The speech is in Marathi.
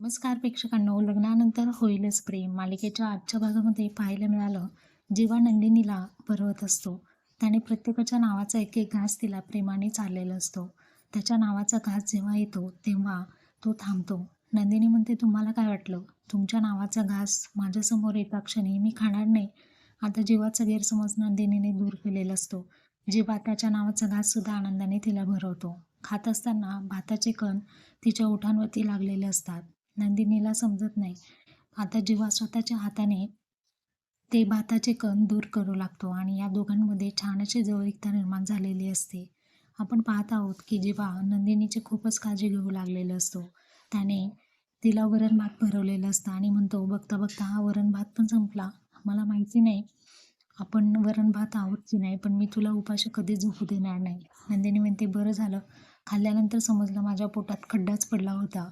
नमस्कार प्रेक्षकांनो. लग्नानंतर होईलच प्रेम. मालिकेच्या आजच्या भागामध्ये पाहायला मिळालं जेव्हा नंदिनीला भरवत असतो त्याने प्रत्येकाच्या नावाचा एक एक घास तिला प्रेमाने चाललेला असतो. त्याच्या नावाचा घास जेव्हा येतो तेव्हा तो थांबतो. नंदिनी म्हणते तुम्हाला काय वाटलं? तुमच्या नावाचा घास माझ्यासमोर येता क्षणी मी खाणार नाही. आता जीवाचा गैरसमज नंदिनीने दूर केलेला असतो जीवा त्याच्या नावाचा घाससुद्धा आनंदाने तिला भरवतो. खात असताना भाताचे कण तिच्या ओठांवरती लागलेले असतात. नंदिनीला समजत नाही. आता जेव्हा स्वतःच्या हाताने ते भाताचे कण दूर करू लागतो आणि या दोघांमध्ये छान अशी जवळिकता निर्माण झालेली असते. आपण पाहत आहोत की जेव्हा नंदिनीची खूपच काळजी घेऊ लागलेलं असतो त्याने तिला वरण भात भरवलेलं असतं आणि म्हणतो बघता बघता हा वरण भात पण संपला. मला माहिती नाही आपण वरण भात आहोत की नाही पण मी तुला उपाशी कधीच झोपू देणार नाही. नंदिनी म्हणते बरं झालं. खाल्ल्यानंतर समजलं माझ्या पोटात खड्डाच पडला होता.